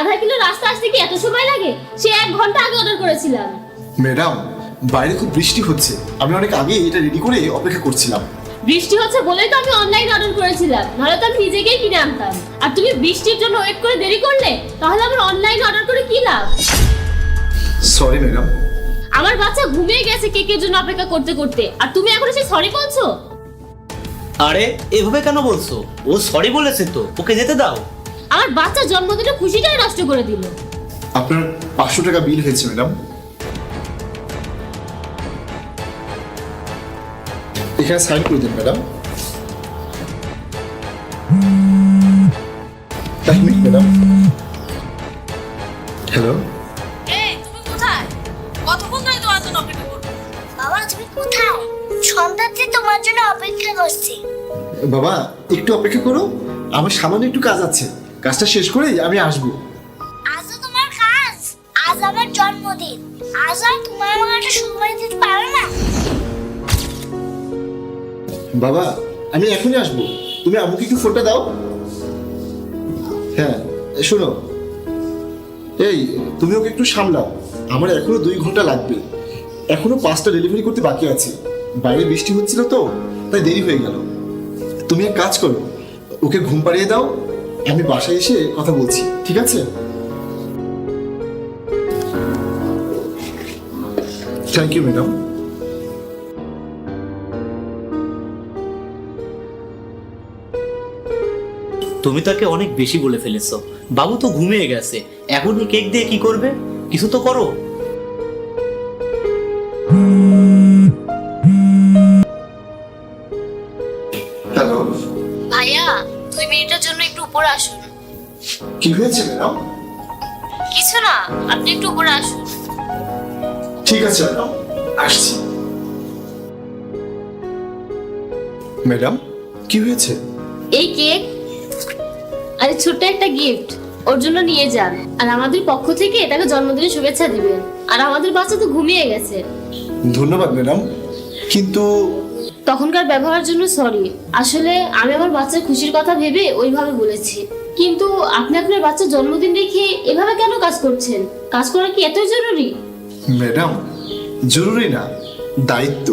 আধা কিলো রাস্তা আসতে কি এত সময় লাগে? সে এক ঘণ্টা আগে অর্ডার করেছিলাম। ম্যাডাম বাইরে খুব বৃষ্টি হচ্ছে। আমি অনেক আগে এটা রেডি করে অপেক্ষা করছিলাম। বৃষ্টি হচ্ছে বলেই তো আমি অনলাইন অর্ডার করেছিলাম। নাহলে তো আমি নিজেকেই কিনে আনতাম। আর তুমি বৃষ্টির জন্য ওয়েট করে দেরি করলে তাহলে আমার অনলাইন অর্ডার করে কি লাভ? Sorry madam. আমার বাচ্চা ঘুমিয়ে গেছে কেকের জন্য অপেক্ষা করতে করতে। আর তুমি এখন এসে সরি বলছো? আরে এভাবে কেন বলছো? ও সরি বলেছে তো ওকে যেতে দাও। আমার বাচ্চার জন্মদিনের খুশিটাই নষ্ট করে দিল। আপনার পাঁচশো টাকা বিল হয়েছে ম্যাডাম। এখানে সাইন করে দিন ম্যাডাম। ম্যাডাম। হ্যালো। এই তুমি কোথায়? কতক্ষণ ধরে তোমার জন্য অপেক্ষা করব বাবা তুমি কোথায়? সন্ধ্যাতে তোমার জন্য অপেক্ষা করছি। বাবা একটু অপেক্ষা করো। আমার সামান্য একটু কাজ আছে। কাজটা শেষ করেই আমি আসব। আজও তোমার কাজ? আজ আমার জন্মদিন। আজ আর তোমার আমাকে একটা সময় দিতে পারো না। বাবা আমি এখনই আসব। তুমি আমাকে একটু ফোনটা দাও। হ্যাঁ শোনো। এই তুমি ওকে একটু সামলাও। আমার এখনও দুই ঘণ্টা লাগবে। এখনও পাঁচটা ডেলিভারি করতে বাকি আছে। বাইরে বৃষ্টি হচ্ছিল তো তাই দেরি হয়ে গেল। তুমি এক কাজ করো ওকে ঘুম পাড়িয়ে দাও আমি বাসায় এসে কথা বলছি ঠিক আছে? থ্যাংক ইউ ম্যাডাম তুমি তাকে অনেক বেশি বলে ফেলেছো। বাবু তো ঘুমিয়ে গেছে। এখন এই কেক দিয়ে কি করবে? কিছু তো করো। হ্যালো ভাইয়া দুই মিনিটের জন্য উপরে আসুন। কি হয়েছে ম্যাডাম? কিছু না আপনি একটু উপরে আসুন। ঠিক আছে ম্যাডাম। আসছি। ম্যাডাম কি হয়েছে? এই কেক। আর ছোট্ট একটা গিফট ওর জন্য নিয়ে যান। আর আমাদের পক্ষ থেকে তাকে জন্মদিনের শুভেচ্ছা দিবেন। আর আমাদের বাচ্চা তো ঘুমিয়ে গেছে। ধন্যবাদ ম্যাডাম। কিন্তু তখনকার ব্যবহারের জন্য সরি আসলে আমি আমার বাচ্চার খুশির কথা ভেবে ওইভাবে বলেছি। কিন্তু আপনি আপনার বাচ্চার জন্মদিন রেখে এভাবে কেন কাজ করছেন? কাজ করা কি এতই জরুরি? ম্যাডাম জরুরি না দায়িত্ব।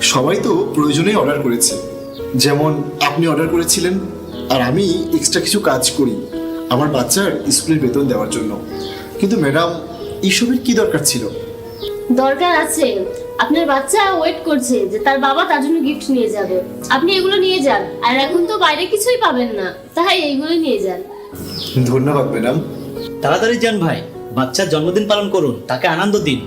সবাই তো প্রয়োজনেই অর্ডার করেছে। যেমন আপনি অর্ডার করেছিলেন আর আমি এক্সট্রা কিছু কাজ করি আমার বাচ্চার স্কুলের বেতন দেওয়ার জন্য। কিন্তু ম্যাডাম এসবের কি দরকার ছিল? দরকার আছে। আপনার বাচ্চা ওয়েট করছে যে তার বাবা তার জন্য গিফট নিয়ে যাবে। আপনি এগুলো নিয়ে যান আর এখন তো বাইরে কিছুই পাবেন না তাই এইগুলো নিয়ে যান। ধন্যবাদ ম্যাডাম। তাড়াতাড়ি যান ভাই বাচ্চার জন্মদিন পালন করুন তাকে আনন্দ দিন।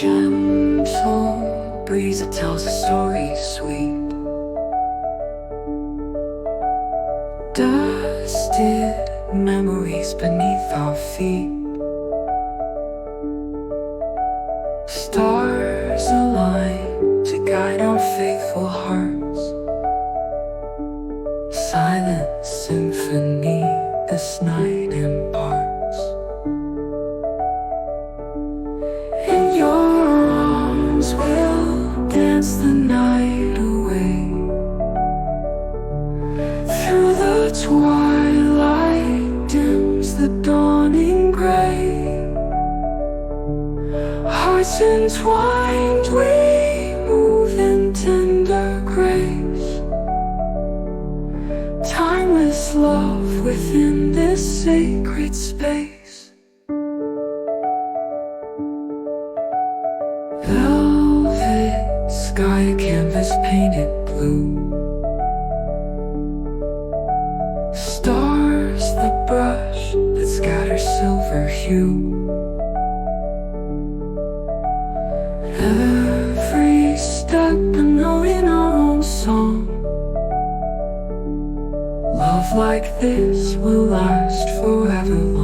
Gentle breeze that tells a story sweet. Dusted memories beneath our feet. Stars align to guide our faithful hearts. mind we move in tender grace. Timeless love within this sacred space. Velvet sky canvas painted blue. Stars the brush that scatter silver hue. like this will last forever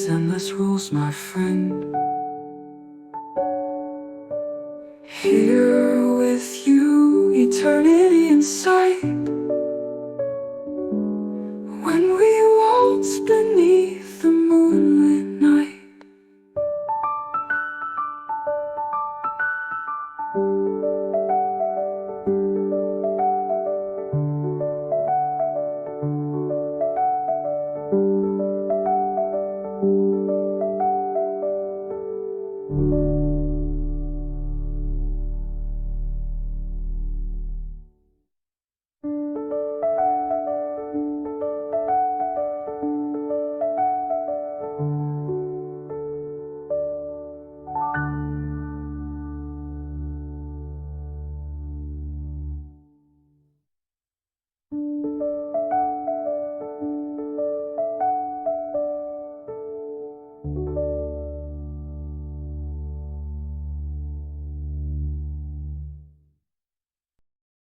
It's endless rules, my friend. Here